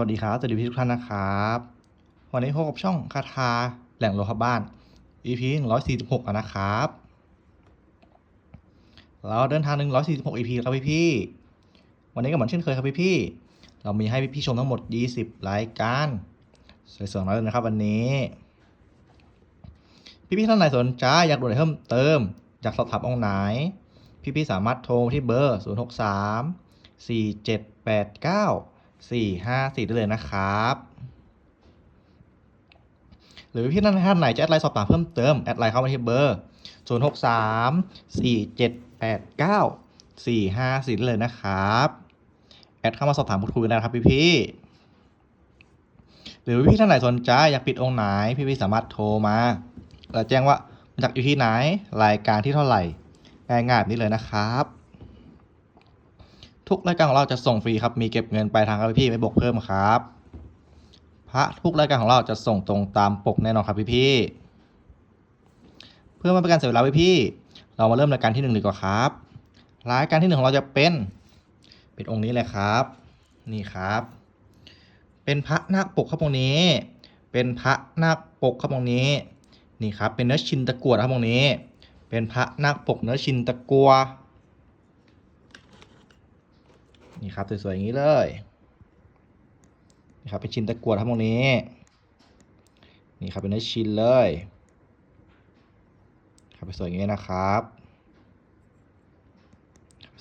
วัสดีครับ สวัสดีพี่ทุกท่านนะครับ วันนี้พบกับช่องคาทาแหล่งโลหะบ้าน EP 146อะนะครับ เราเดินทาง 146 EP ครับพี่พี่วันนี้ก็เหมือนเช่นเคยครับพี่พี่เรามีให้พี่พี่ชมทั้งหมด 20 รายการ สวยๆน้อยเลยนะครับ วันนี้ พี่พี่ท่านไหนสนใจอยากดูอะไรเพิ่มเติม อยากสอบถามองค์ไหน พี่พี่สามารถโทรที่เบอร์ 063 4789 454ได้เลยนะครับ หรือพี่ท่านท่านไหนจะแอดไลน์สอบถามเพิ่มเติม แอดไลน์เข้ามาที่เบอร์063 4789 454ได้เลยนะครับ แอดเข้ามาสอบถามพูดคุยกันนะครับพี่พี่หรือพี่ท่านไหนสนใจอยากปิดองค์ไหนพี่พี่สามารถโทรมาแล้วแจ้งว่ามาจากอยู่ที่ไหนรายการที่เท่าไหร่ง่ายๆแบบนี้เลยนะครับ ทุกรายการของเราจะส่งฟรีครับ มีเก็บเงินปลายทางครับพี่ไม่บวกเพิ่มครับ พระทุกรายการของเราจะส่งตรงตามปกแน่นอนครับพี่ๆเพื่อม่เป็นการเสียเวลาพี่ๆเรามาเริ่มรายการที่หนึ่งดีกว่าครับรายการที่หนึ่งของเราจะเป็น เป็นองค์นี้เลยครับ นี่ครับ เป็นพระนาคปกครับองค์นี้ เป็นพระนาคปกครับองค์นี้ นี่ครับ เป็นเนื้อชินตะกัวครับองค์นี้ เป็นพระนาคปกเนื้อชินตะกัว นี่ครับสวยๆอย่างนี้เลยนี่ครับเป็นชิ้นตะกั่วทั้งหมดนี้ นี่ครับเป็นเนื้อชิ้นเลยครับเป็นสวยอย่างนี้นะครับ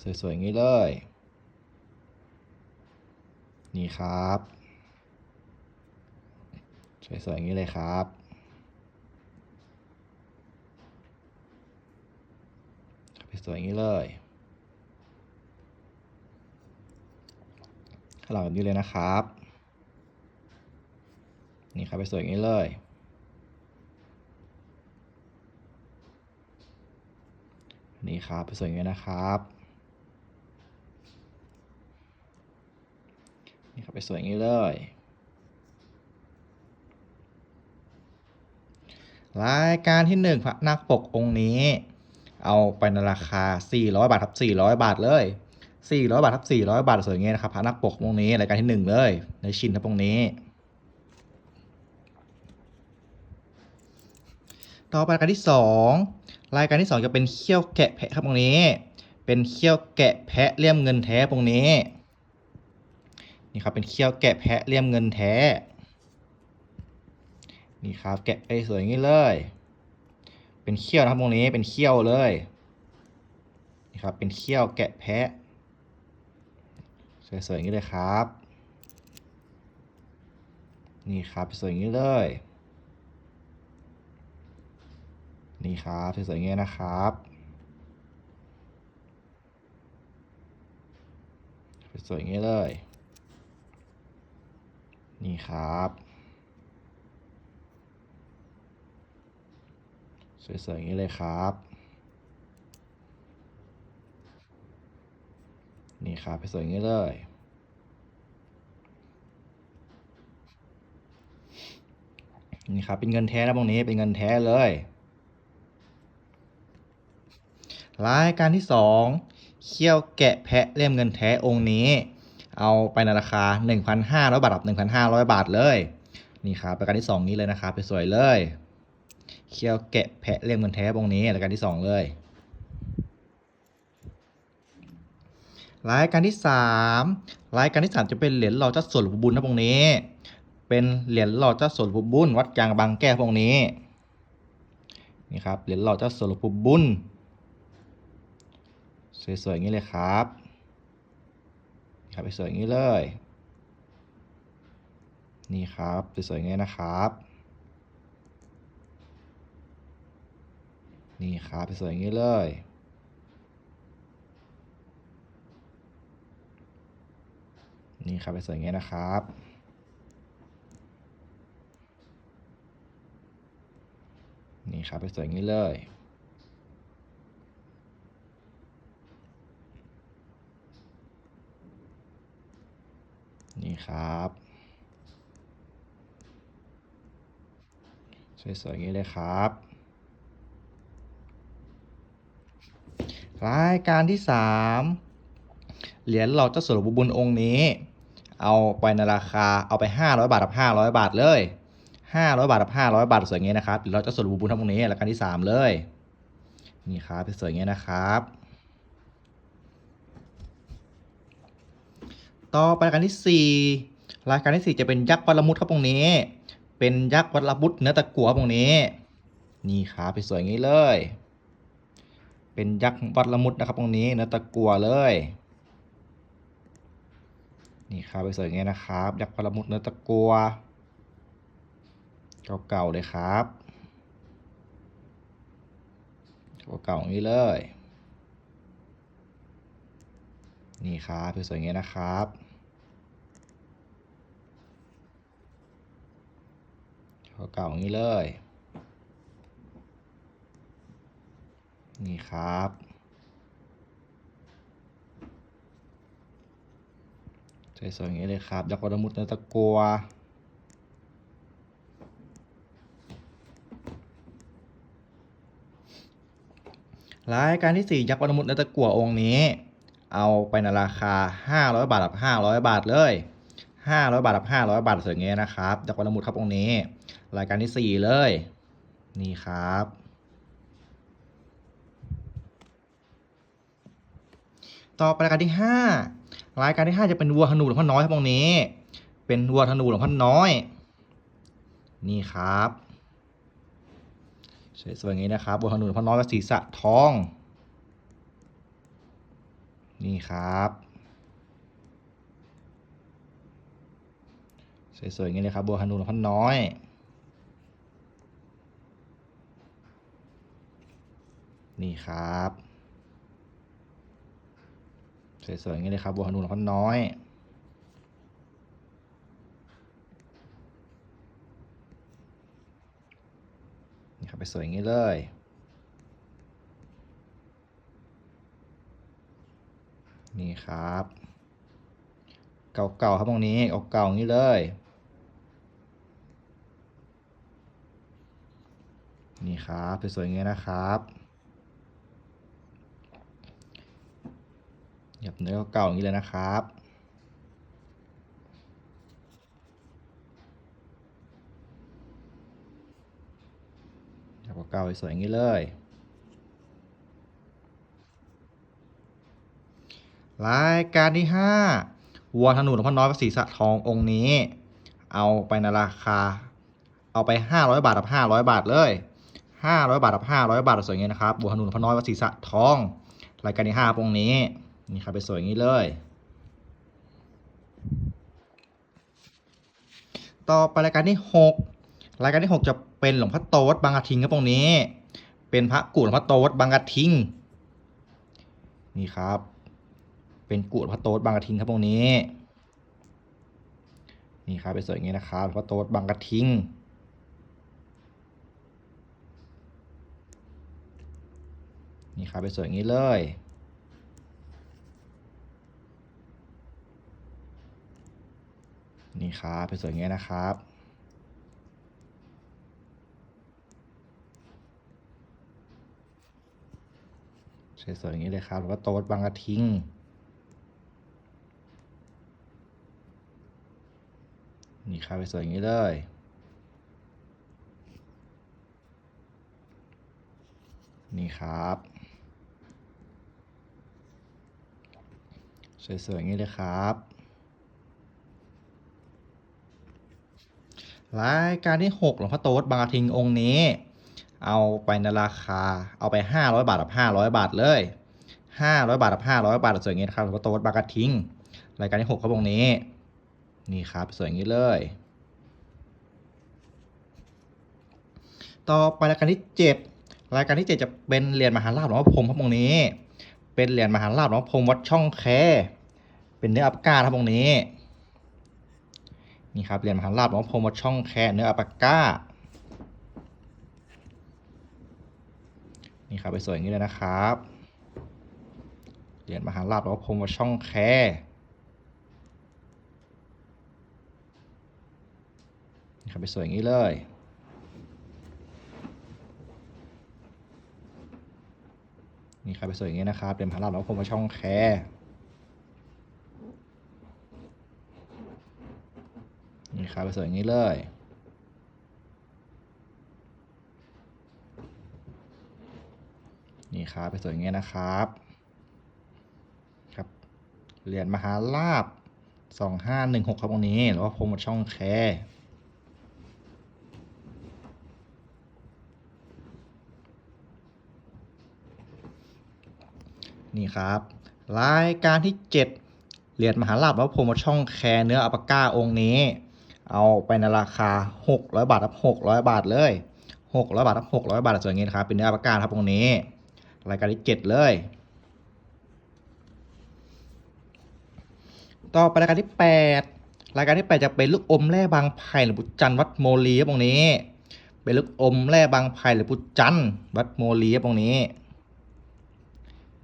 สวยๆอย่างนี้เลย นี่ครับ สวยๆอย่างนี้เลยครับครับเป็นสวยอย่างนี้เลย ข้าแบบนี้เลยนะครับ นี่ครับไปสวยอย่างนี้เลยนี่ครับไปสวยอย่างนี้นะครับนี่ครับไปสวยอย่างนี้เลยรายการที่หนึ่งพระนาคปกองค์นี้ เอาไปในราคา 400 บาทครับ 400 บาทเลย 400 บาทครับ400 บาทสวยงเงี้ยนะครับพระนักปกตรงนี้รายการที่หนึ่งเลย ในชินครับตรงนี้ ต่อไปรายการที่สองรายการที่สองจะเป็นเขี้ยวแกะแพะครับตรงนี้ เป็นเขี้ยวแกะแพะเลี่ยมเงินแท้ตรงนี้ นี่ครับเป็นเขี้ยวแกะแพะเลี่ยมเงินแท้ นี่ครับแกะไปสวยงี้เลย เป็นเขี้ยวนะครับตรงนี้เป็นเขี้ยวเลยนี่ครับเป็นเขี้ยวแกะแพะ สวยๆอย่างนี้เลยครับ นี่ครับสวยอย่างนี้เลย นี่ครับสวยๆอย่างนี้นะครับสวยๆอย่างนี้เลย นี่ครับ สวยๆอย่างนี้เลยครับ นี่ครับสวยอย่างนี้เลย นี่ครับเป็นเงินแท้นะตรงนี้เป็นเงินแท้เลยรายการที่สองเขี้ยวแกะแพะเล่มเงินแท้องค์นี้ เอาไปในราคา 1,500 บาทกับ1,500บาทเลย นี่ครับรายการที่สองนี้เลยนะครับสวยเลยเขี้ยวแกะแพะเล่มเงินแท้องค์นี้รายการที่สองเลย รายการที่สามรายการที่สามจะเป็นเหรียญหล่อเจ้าส่วนหลวงบุญนะพวกนี้ เป็นเหรียญหล่อเจ้าส่วนหลวงบุญวัดกลางบางแก้วพวกนี้นี่ครับเหรียญหล่อเจ้าส่วนหลวงบุญสวยๆอย่างนี้เลยครับครับสวยๆอย่างนี้เลยนี่ครับสวยๆอย่างนี้นะครับนี่ครับสวยๆอย่างนี้เลย นี่ครับไปสวยอย่างเงี้ยนะครับนี่ครับไปสวยอย่างนี้เลยนี่ครับ สวยๆอย่างนี้เลยครับ รายการที่สามเหรียญหล่อเจ้าสัวหลวงปู่บุญองค์นี้ เอาไปในราคาเอาไป 500 บาทกับ 500 บาทเลย 500 บาทกับ 500 บาทสวยอย่างงี้นะครับเราจะสรุปบุญทั้งพวกนี้รายการที่ 3 เลยนี่ครับสวยอย่างงี้นะครับ ต่อไปรายการที่ 4 รายการที่ 4 จะเป็นยักษ์วัดละมุดครับตรงนี้ เป็นยักษ์วัดละมุดเนื้อตะกั่วตรงนี้ นี่ครับสวยอย่างนี้เลย เป็นยักษ์วัดละมุดนะครับตรงนี้เนื้อตะกั่วเลย นี่ครับสวยอย่างนี้นะครับยักษ์วัดละมุดเนื้อตะกัวเก่าๆเลยครับเก่าๆอย่างนี้เลย นี่ครับสวยอย่างนี้นะครับเก่าๆอย่างนี้เลย นี่ครับ สวยๆอย่างนี้เลยครับยักษ์วัดละมุดเนื้อตะกัวรายการที่ 4 ยักษ์วัดละมุดเนื้อตะกัวองค์นี้ เอาไปในราคา 500 บาทกับ500 บาทเลย 500 บาทกับ500 บาทสวยอย่างนี้นะครับยักษ์วัดละมุดครับองค์นี้ รายการที่ 4 เลย นี่ครับ ต่อไปรายการที่ 5 รายการที่ 5 จะเป็นวัวธนูหลวงพ่อน้อยครับตรงนี้ เป็นวัวธนูหลวงพ่อน้อย นี่ครับสวยๆอย่างนี้นะครับวัวธนูหลวงพ่อน้อยกับศีรษะทอง นี่ครับสวยๆอย่างนี้เลยครับบัวธนูหลวงพ่อน้อย นี่ครับ สวยๆอย่างนี้เลยครับบัวฮานูนเขาน้อยนี่ครับไปสวยอย่างนี้เลยนี่ครับ เก่าๆครับตรงนี้เก่าๆอย่างนี้เลยนี่ครับสวยๆอย่างนี้นะครับ หยับเนื้อเก่าอย่างนี้เลยนะครับหยับเก่าสวยอย่างนี้เลย รายการที่5วัวธนูหลวงพ่อน้อยพระศรีสะทององค์นี้ เอาไปในราคา เอาไป 500 บาทกับ500 บาทเลย 500 บาทกับ500 บาทสวยอย่างนี้นะครับวัวธนูหลวงพ่อน้อยพระศรีสะทอง รายการที่5องค์นี้ นี่ครับไปสวยอย่างนี้เลย ต่อไปรายการที่ 6 รายการที่ 6 จะเป็นหลวงพ่อโต๊ดบางกระทิงครับตรงนี้ เป็นพระกุหลวงพ่อโต๊ดบางกระทิงนี่ครับ เป็นกุหลวงพ่อโต๊ดบางกระทิงครับตรงนี้ นี่ครับไปสวยอย่างนี้นะครับหลวงพ่อโต๊ดบางกระทิงนี่ครับไปสวยอย่างนี้เลยนี่ ครับเป็นสวยอย่างนี้นะครับ สวยๆอย่างนี้เลยครับแล้วก็โต๊ดบางกระทิงนี่ครับไปสวยอย่างนี้เลยนี่ครับ สวยๆอย่างนี้เลยครับ รายการที่6หลวงพ่อโต๊ดบางกระทิงองค์นี้ เอาไปในราคาเอาไป 500 บาทกับ500 บาทเลย 500 บาทกับ500 บาทสวยอย่างนี้ครับหลวงพ่อโต๊ดบางกระทิงรายการที่6ครับองค์นี้ นี่ครับสวยอย่างนี้เลย ต่อไปรายการที่ 7 รายการที่7จะเป็นเหรียญมหาลาภหลวงพ่อพรมครับองค์นี้ เป็นเหรียญมหาลาภหลวงพ่อพรมวัดช่องแคเป็นเนื้ออัปกาครับองค์นี้ นี่ครับเหรียญมหาลาภหลวงพ่อพรมวัดช่องแคเนื้ออัปก้านี่ครับไปสวยอย่างนี้เลยนะครับเหรียญมหาลาภหลวงพ่อพรมวัดช่องแคนี่ครับไปสวยอย่างนี้เลยนี่ครับไปสวยอย่างนี้นะครับเหรียญมหาลาภหลวงพ่อพรมวัดช่องแค นี่ครับสวยอย่างนี้เลย นี่ครับไปสวยอย่างเงี้ยนะครับครับเหรียญมหาลาบสองห้าหนึ่งหกครับตรงนี้หรือว่าโปรโมช่องแคร์นี่ครับรายการที่ 7 เหรียญมหาลาบแล้วโปรโมช่องแคร์เนื้ออัปปาก้าองค์นี้ เอาไปในราคา 600 บาทครับ600 บาทเลย 600 บาทครับ600 บาทส่วนอย่างนี้นะครับเป็นเนื้ออัปปาก้าครับตรงนี้ รายการที่ 7 เลย ต่อไปรายการที่ 8 รายการที่ 8 จะเป็นลูกอมแร่บางไผ่หรือปุจจันทร์วัดโมลีครับตรงนี้ เป็นลูกอมแร่บางไผ่หรือปุจจันทร์วัดโมลีครับตรงนี้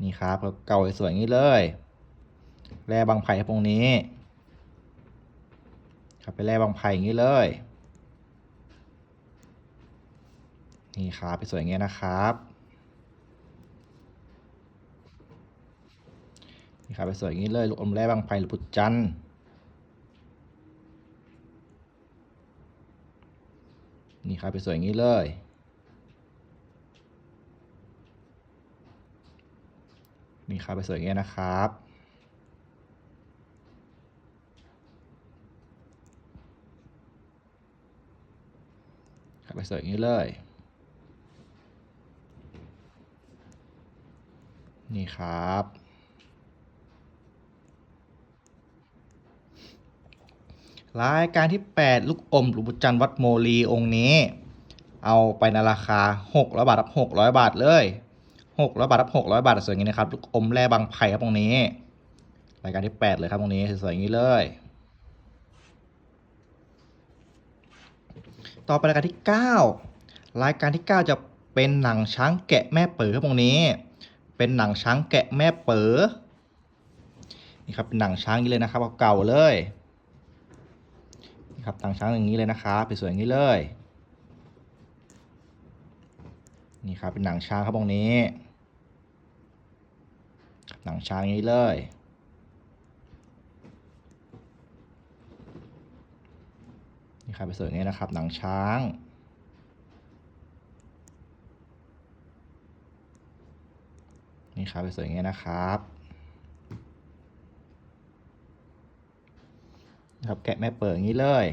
นี่ครับเก่าสวยอย่างนี้เลย แร่บางไผ่ครับตรงนี้ ครับเป็นแร่บางไผ่อย่างนี้เลย นี่ครับไปสวยอย่างเงี้ยนะครับนี่ครับไปสวยอย่างนี้เลยลูกอมแร่บางไผ่หรือปุจจันทร์นี่ครับไปสวยอย่างนี้เลยนี่ครับไปสวยอย่างเงี้ยนะครับ ครับ ไปสวยอย่างนี้เลย นี่ครับ รายการที่ 8 ลูกอมหลวงปู่จันทร์วัดโมลีองค์นี้ เอาไปในราคา600บาทรับ600 บาทเลย600บาทรับ600 บาทสวยอย่างนี้นะครับ ลูกอมแร่บางไผ่ครับตรงนี้ รายการที่ 8 เลยครับตรงนี้สวยอย่างนี้เลย ต่อไปรายการที่ 9 รายการที่ 9 จะเป็นหนังช้างแกะแม่เป๋อครับตรงนี้ เป็นหนังช้างแกะแม่เป๋อนี่ครับเป็นหนังช้างอย่างนี้เลยนะครับเก่าเลยนี่ครับหนังช้างอย่างนี้เลยนะครับสวยๆอย่างนี้เลย นี่ครับเป็นหนังช้างครับตรงนี้ หนังช้างอย่างนี้เลย นี่ครับไปสวยงนี้นะครับ หนังช้าง นี่ครับไปสวยงนี้นะครับครับแกะแม่เปิดอย่างนี้เลย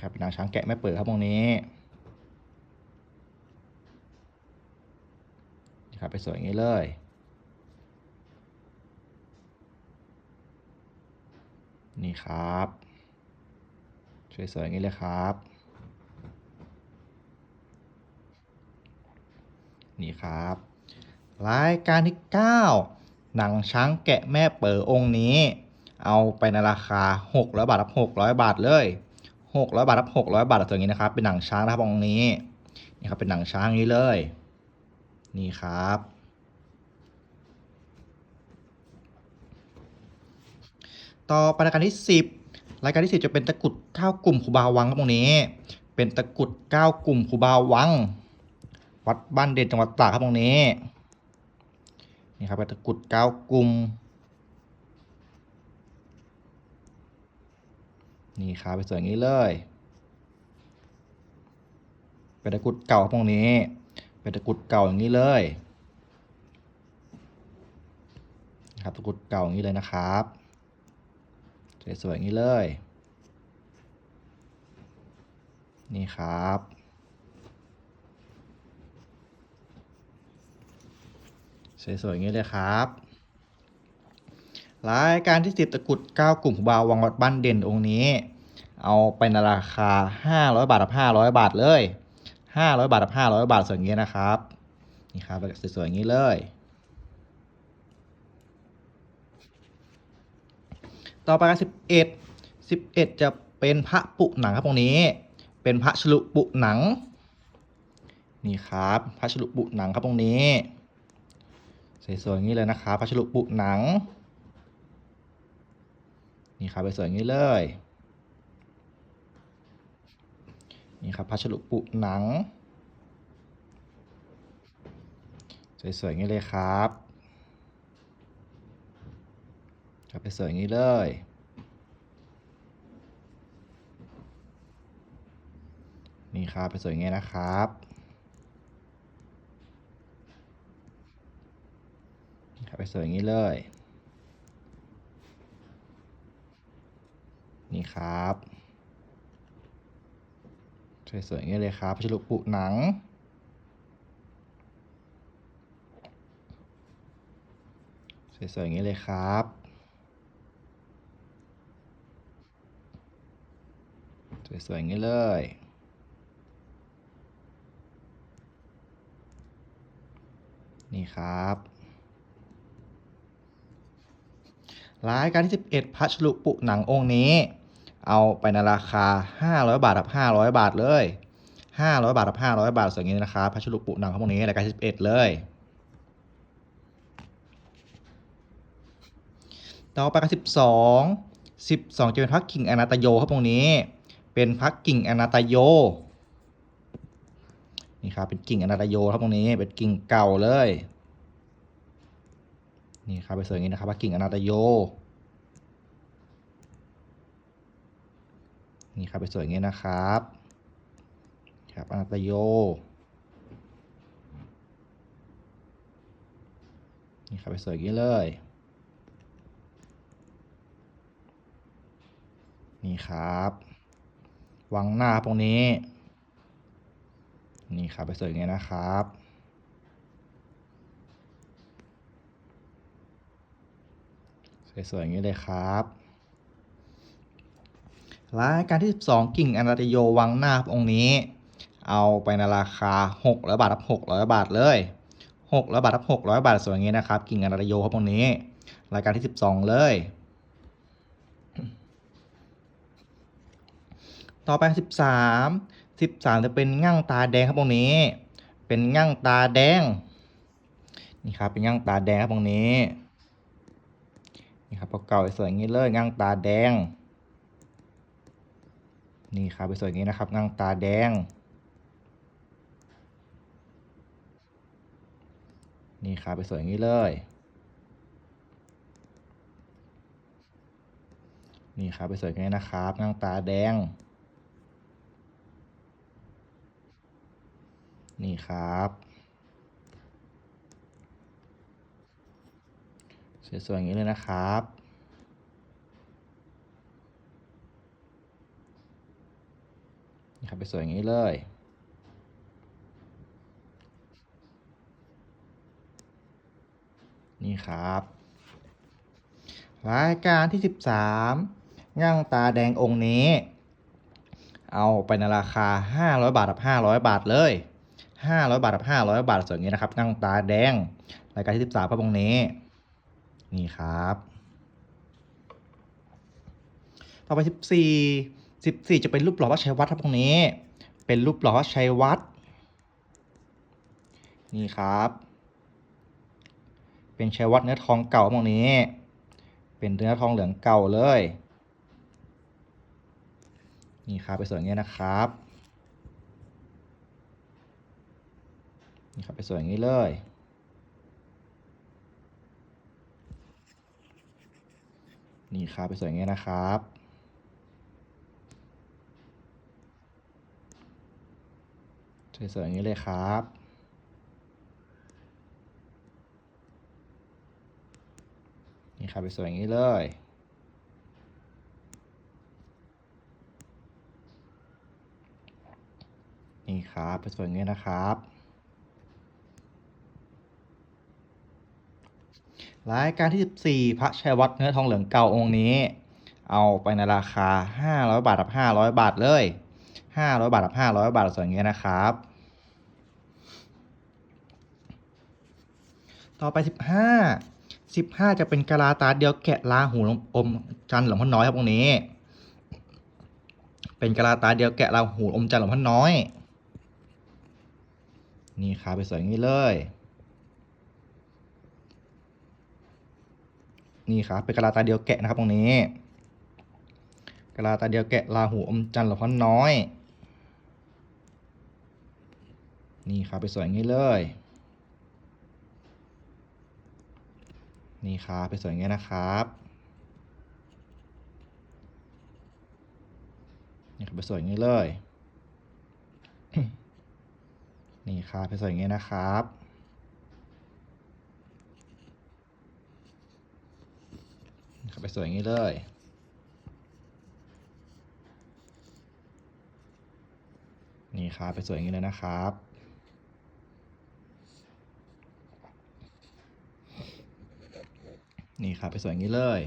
ครับนหนังช้างแกะแม่เปิดครับตรงนี้นี่ครับไปสวยอย่างนี้เลย นี่ครับสวยๆอย่างนี้เลยครับ นี่ครับ รายการที่ 9 หนังช้างแกะแม่เป๋อองค์นี้ เอาไปในราคา 600 บาทรับ 600 บาทเลย 600 บาทรับ 600 บาทตัวอย่างนี้นะครับ เป็นหนังช้างนะครับองค์นี้ นี่ครับเป็นหนังช้างนี้เลย นี่ครับ ต่อไปรายการที่ 10 รายการที่ 10 จะเป็นตะกุด9กลุ่มครูบาวังครับตรงนี้ เป็นตะกุด9กลุ่มครูบาวัง วัดบ้านเด่นจังหวัดตากครับตรงนี้ นี่ครับเป็นตะกุด9กลุ่ม นี่ครับไปสวยอย่างนี้เลย เป็นตะกุดเก่าครับตรงนี้ เป็นตะกุดเก่าอย่างนี้เลยนะครับตะกุดเก่าอย่างนี้เลยนะครับ สวยๆอย่างนี้เลย นี่ครับ สวยๆอย่างนี้เลยครับรายการที่สิบตะกุด 9 กลุ่มบาววังวัดบ้านเด่นองค์นี้ เอาไปในราคา 500 บาทกับ500 บาทเลย 500 บาทกับ500 บาทสวยอย่างนี้นะครับ นี่ครับสวยๆอย่างนี้เลย ต่อไปกันสิบเอ็ดสิบเอ็ดจะเป็นพระปุหนังครับตรงนี้ เป็นพระฉลุปุหนัง นี่ครับพระฉลุปุหนังครับตรงนี้สวยๆอย่างนี้เลยนะครับพระฉลุปุหนัง นี่ครับสวยๆอย่างนี้เลย นี่ครับพระฉลุปุหนัง สวยๆอย่างนี้เลยครับ ครับไปสวยอย่างนี้เลยนี่ครับไปสวยอย่างนี้นะครับไปสวยอย่างนี้เลย นี่ครับสวยๆอย่างนี้เลยครับพัชรุปุหนัง สวยๆอย่างนี้เลยครับ สวยๆงนี้เลย นี่ครับรายการที่ 11 พัชรุปุหนังองค์นี้ เอาไปในราคา 500 บาทกับ 500 บาทเลย 500 บาทกับ 500 บาทสวยงี้นะครับพัชรุปุหนังของพวกนี้รายการที่11 เลย ต่อไปกัน12 12 จะเป็นพักกิ่งอนาตโยครับตรงนี้ เป็นพักกิ่งอนาตโยนี่ครับเป็นกิ่งอนาตโยครับตรงนี้เป็นกิ่งเก่าเลยนี่ครับไปเสริมอย่างนี้นะครับพักกิ่งอนาตโยนี่ครับไปสวยอย่างนี้นะครับครับอนาตโยนี่ครับไปสวยอย่างนี้เลยนี่ครับ วังหน้าตรงนี้ นี่ครับไปสวยอย่างนี้นะครับสวยๆอย่างนี้เลยครับรายการที่ 12 กิ่งอนาตโยวังหน้าองค์นี้ เอาไปในราคา600บาทรับ600บาทเลย600บาทรับ600บาทส่วนอย่างนี้นะครับ กิ่งอนาตโยครับตรงนี้ รายการที่ 12 เลย ต่อไป 13 13 จะเป็นง่างตาแดงครับตรงนี้ เป็นง่างตาแดง นี่ครับ เป็นง่างตาแดงครับตรงนี้ นี่ครับเก่าๆสวยอย่างนี้เลยง่างตาแดง นี่ครับไปสวยอย่างนี้นะครับง่างตาแดง นี่ครับไปสวยอย่างนี้เลย นี่ครับไปสวยอย่างนี้นะครับง่างตาแดง นี่ครับ สวยๆอย่างนี้เลยนะครับนี่ครับไปสวยอย่างนี้เลยนี่ครับ รายการที่ 13ย่างตาแดงองค์นี้ เอาไปในราคา 500 บาทกับ500 บาทเลย 500 บาทกับ 500 บาทส่วนนี้นะครับย่งตาแดง รายการที่13พระองค์นี้ นี่ครับต่อไป 14 14 จะเป็นรูปหล่อวัดชัยวัฒน์ครับตรงนี้ เป็นรูปหล่อวัดชัยวัฒน์นี่ครับ เป็นชัยวัฒน์เนื้อทองเก่าตรงนี้ เป็นเนื้อทองเหลืองเก่าเลย นี่ครับไปสวยงนี้นะครับ นี่ครับไปสวยอย่างนี้เลย นี่ครับไปสวยอย่างนี้นะครับสวยๆอย่างนี้เลยครับนี่ครับไปสวยอย่างนี้เลย นี่ครับไปสวยอย่างนี้นะครับ รายการที่ 14 พระชัยวัฒน์เนื้อทองเหลืองเก่าองค์นี้ เอาไปในราคา 500 บาทกับ 500 บาทเลย 500 บาทกับ 500 บาทส่วนอย่างเงี้ยนะครับ ต่อไป 15 15 จะเป็นกะลาตาเดียวแกะลาหูอมจันทร์หลวงพ่อน้อยครับองค์นี้ เป็นกะลาตาเดียวแกะลาหูอมจันทร์หลวงพ่อน้อย นี่ครับไปสวยงี้เลย นี่ครับเป็นกะลาตาเดียวแกะนะครับตรงนี้กะลาตาเดียวแกะลาหูอมจันทร์หลวงพอน้อย นี่ครับไปสวยงี้เลย นี่ครับไปสวยงี้นะครับนี่ครับไปสวยงี้เลย นี่ครับไปสวยงี้นะครับ นี่ครับไปสวยอย่างนี้เลยนี่ครับไปสวยอย่างนี้เลยนะครับ นี่ครับไปสวยอย่างนี้เลย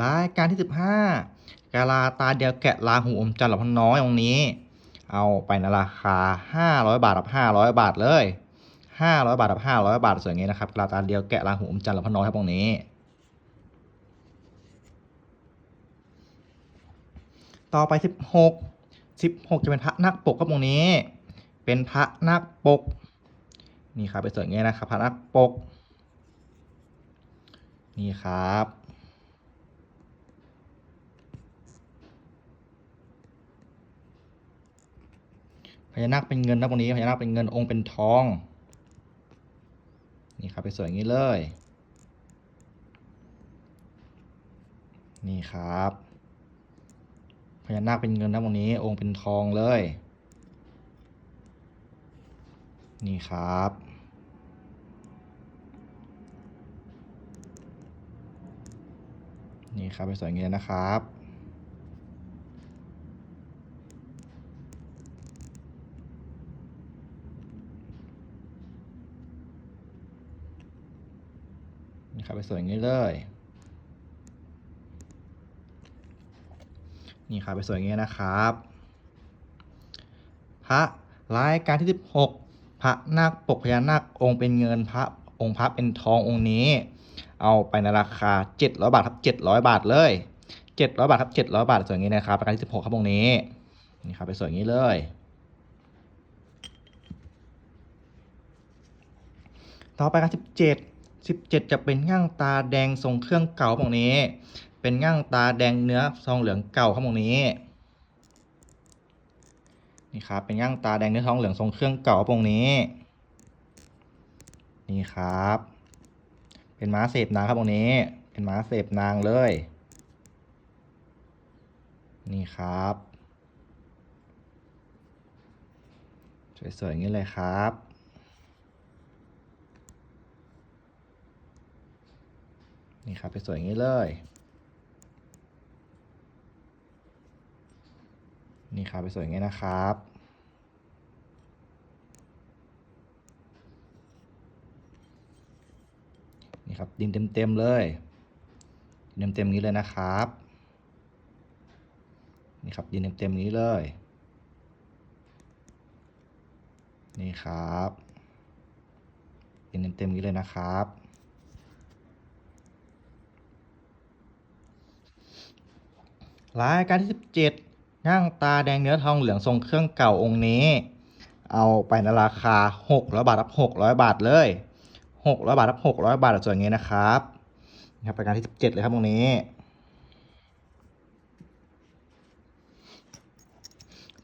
รายการที่ 15กาลาตาเดียวแกะลาหูอมจันทร์หลับนน้อยตรงนี้ เอาไปในราคา 500 บาทกับ500 บาทเลย 500 บาทกับ 500 บาทสวยอย่างนี้นะครับกาลาตาเดียวแกะลาหูอมจันทร์หลับพนน้อยครับตรงนี้ ต่อไป 16 16 จะเป็นพระนักปกครับตรงนี้ เป็นพระนักปก นี่ครับไปสวยอย่างนี้นะครับ พระนักปก นี่ครับพญานาคเป็นเงินนะตรงนี้พญานาคเป็นเงินองค์เป็นทอง นี่ครับไปสวยอย่างนี้เลย นี่ครับพญานาคเป็นเงินนะตรงนี้ องค์เป็นทองเลย นี่ครับ นี่ครับไปสวยอย่างนี้เลยนะครับ นี่ครับ ไปสวยงี้เลย นี่ครับไปสวยงี้นะครับ พระรายการที่ 16 พระนาคปกพญานาคองค์เป็นเงินพระองค์พระเป็นทององค์นี้ เอาไปในราคา 700 บาทครับ 700 บาทเลย 700 บาทครับ 700 บาทสวยงี้นะครับรายการที่ 16 ครับองค์นี้นี่ครับไปสวยงี้เลยต่อไปกัน17 17 จะเป็นง่างตาแดงทรงเครื่องเก่าพวกนี้ เป็นง่างตาแดงเนื้อทองเหลืองเก่าครับพวกนี้นี่ครับเป็นง่างตาแดงเนื้อทองเหลืองทรงเครื่องเก่าพวกนี้นี่ครับ เป็นม้าเสพนางครับพวกนี้ เป็นม้าเสพนางเลย นี่ครับสวยๆอย่างนี้เลยครับ นี่ครับไปสวยอย่างนี้เลย นี่ครับไปสวยอย่างนี้นะครับนี่ครับดินเต็มๆเลยดินเต็มๆอย่างนี้เลยนะครับนี่ครับดินเต็มๆอย่างนี้เลย นี่ครับดินเต็มๆอย่างนี้เลยนะครับ รายการที่ 17ย่างตาแดงเนื้อทองเหลืองทรงเครื่องเก่าองค์นี้ เอาไปในราคา 600 บาทรับ 600 บาทเลย 600 บาทรับ 600 บาทส่วนอย่างนี้นะครับนะครับรายการที่ 17 เลยครับตรงนี้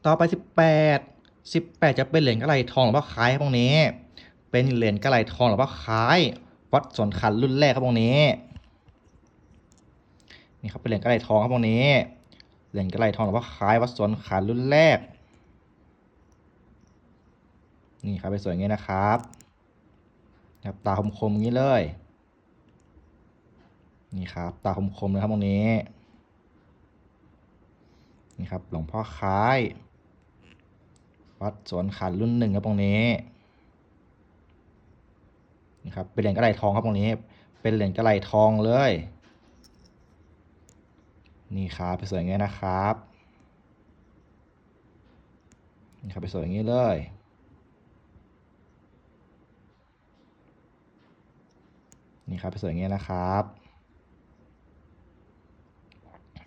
ต่อไป 18 18 จะเป็นเหรียญกระไหลทองหรือว่าคล้ายครับตรงนี้ เป็นเหรียญกระไหลทองหรือว่าคล้ายวัดสนขันรุ่นแรกครับตรงนี้นี่ครับเป็นเหรียญกระไหลทองครับตรงนี้ เหรียญกระไหลทองหรือว่าคล้ายวัดสวนขันรุ่นแรก นี่ครับไปสวยอย่างนี้นะครับครับตาคมๆอย่างนี้เลย นี่ครับ ตาคมๆเลยครับตรงนี้ นี่ครับหลวงพ่อคล้าย วัดสวนขันรุ่นหนึ่งครับตรงนี้ นี่ครับเป็นเหรียญกระไหลทองครับตรงนี้ เป็นเหรียญกระไหลทองเลย นี่ครับไปสวยอย่างนี้นะครับนี่ครับไปสวยอย่างนี้เลยนี่ครับไปสวยอย่างนี้นะครับ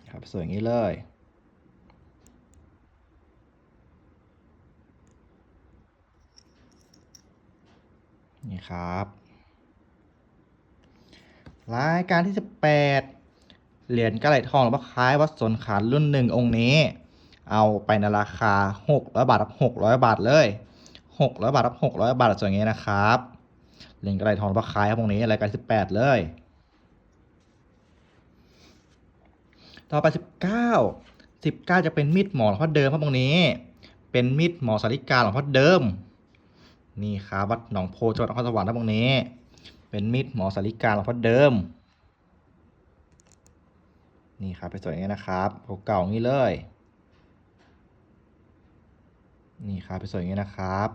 ครับไปสวยอย่างนี้เลยนี่ครับรายการที่ 18 เหรียญกระไหลทองหรือว่าคล้ายวัดสนขานรุ่นหนึ่งองค์นี้ เอาไปในราคา600บาทรับ600 บาทเลย600บาทรับ600 บาทส่วนนี้นะครับเหรียญกระไหลทองหรือว่าคล้ายครับตรงนี้รายการ18 เลย ต่อไปสิบเก้าสิบเก้าจะเป็นมีดหมอหลวงพ่อเดิมครับตรงนี้ เป็นมีดหมอสาริกาหลวงพ่อเดิม นี่ครับวัดหนองโพจังหวัดนครสวรรค์นะตรงนี้ เป็นมีดหมอสาริกาหลวงพ่อเดิม นี่ครับไปสวยอย่างนี้นะครับเก่าๆอย่างี้เลย นี่ครับไปสวยอย่างนี้นะครับ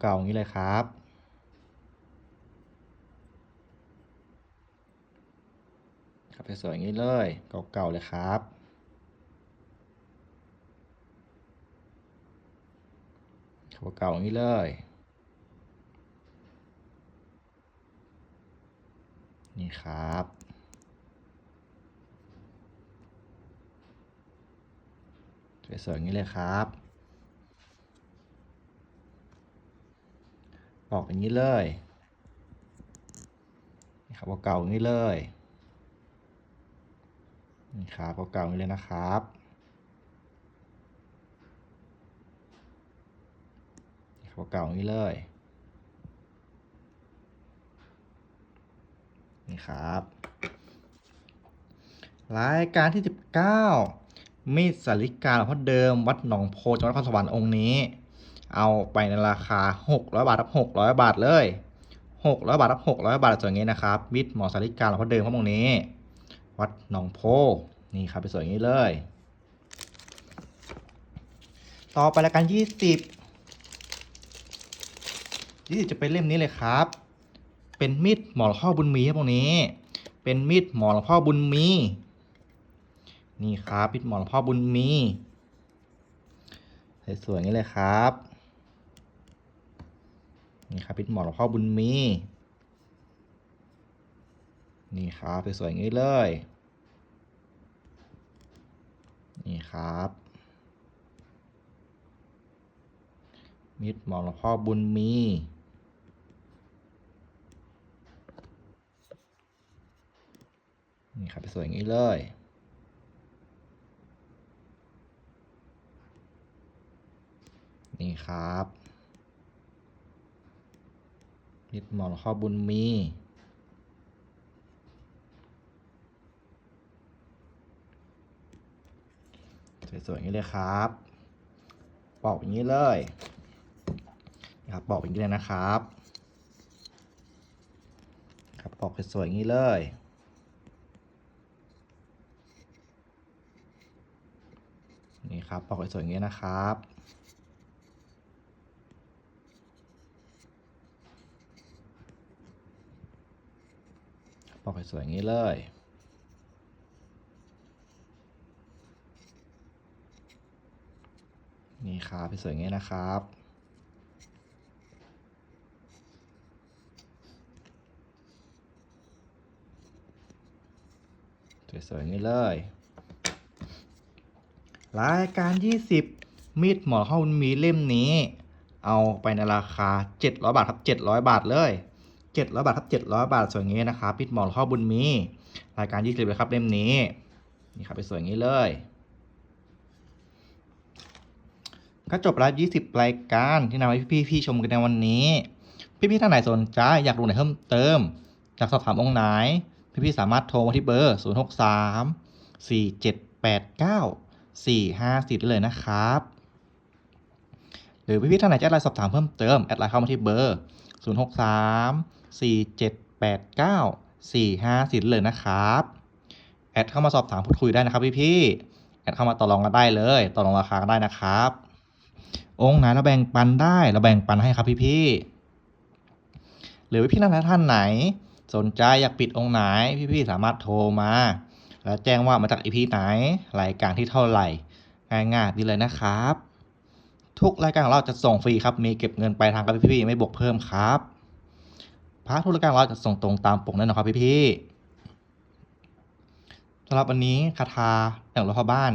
เก่าๆอย่างี้เลยครับครับสวยๆอย่างนี้เลยเก่าๆเลยครับครับเก่าๆอย่างนี้เลย นี่ครับ สวยๆอย่างนี้เลยครับปอกอย่างนี้เลยนี่ครับเก่าๆอย่างนี้เลยนี่ครับเก่าๆอย่างนี้เลยนะครับนี่ครับเก่าๆอย่างนี้เลย นี่ครับรายการที่ 19 มีดสาริกาหลวงพ่อเดิมวัดหนองโพจังหวัดนครสวรรค์องค์นี้ เอาไปในราคา 600 บาทรับ 600 บาทเลย 600 บาทรับ 600 บาทสวยงี้นะครับมีดหมอสาริกาหลวงพ่อเดิมครับองค์นี้ วัดหนองโพนี่ครับไปสวยงี้เลย ต่อไปรายการ 20 20 จะเป็นเล่มนี้เลยครับ เป็นมีดหมอหลวงพ่อบุญมีครับตรงนี้ เป็นมีดหมอหลวงพ่อบุญมี นี่ครับมีดหมอหลวงพ่อบุญมีสวยๆนี้เลยครับ นี่ครับมีดหมอหลวงพ่อบุญมี นี่ครับสวยๆนี้เลย นี่ครับมีดหมอหลวงพ่อบุญมี นี่ครับสวยอย่างนี้เลย นี่ครับมิดหมอนข้อบุญมีสวยๆอย่างนี้เลยครับปอกอย่างนี้เลยนะครับปอกอย่างนี้เลยนะครับ ครับปอกสวยๆอย่างนี้เลย นี่ครับปอกสวยๆอย่างนี้นะครับปอกสวยๆอย่างนี้เลยนี่ครับสวยๆอย่างนี้นะครับสวยๆอย่างนี้เลย รายการ 20 มีดหมอเข้าบุญมีเล่มนี้ เอาไปในราคา 700 บาทครับ 700 บาทเลย 700 บาทครับ 700 บาทสวยงี้นะครับมีดหมอเข้าบุญมี รายการ 20เลยครับเล่มนี้ นี่ครับไปสวยงี้เลยก็จบแล้ว 20 รายการที่นำให้พี่พี่ๆชมกันในวันนี้ พี่พี่ๆท่านไหนสนใจอยากรู้ไหนเพิ่มเติมอยากสอบถามองค์ไหน พี่พี่ๆสามารถโทรมาที่เบอร์ 0 6 3 4 7 8 9 4 5 4ได้เลยนะครับ หรือพี่พี่ๆท่านไหนจะแอดไลน์สอบถามเพิ่มเติม แอดไลน์เข้ามาที่เบอร์ 0 6 3 4 7 8 9 4 5 4ได้เลยนะครับ แอดเข้ามาสอบถามพูดคุยได้นะครับพี่พี่ๆแอดเข้ามาต่อรองกันได้เลยต่อรองราคากันได้นะครับ องค์ไหนเราแบ่งปันได้เราแบ่งปันให้ครับพี่พี่ๆหรือพี่ๆท่านท่านไหน สนใจอยากปิดองค์ไหนพี่ๆสามารถโทรมา แล้วแจ้งว่ามาจากอีพีไหนรายการที่เท่าไหร่ ง่ายๆดีเลยนะครับ ทุกรายการของเราจะส่งฟรีครับ มีเก็บเงินไปทางกับพี่ๆไม่บวกเพิ่มครับพาร์ททุกรายการเราจะส่งตรงตามปกแน่นอนครับพี่ๆสำหรับวันนี้คาถาแต่งรถพ่อบ้าน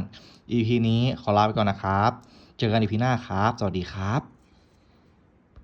EP นี้ขอลาไปก่อนนะครับ เจอกัน EP หน้าครับ สวัสดีครับ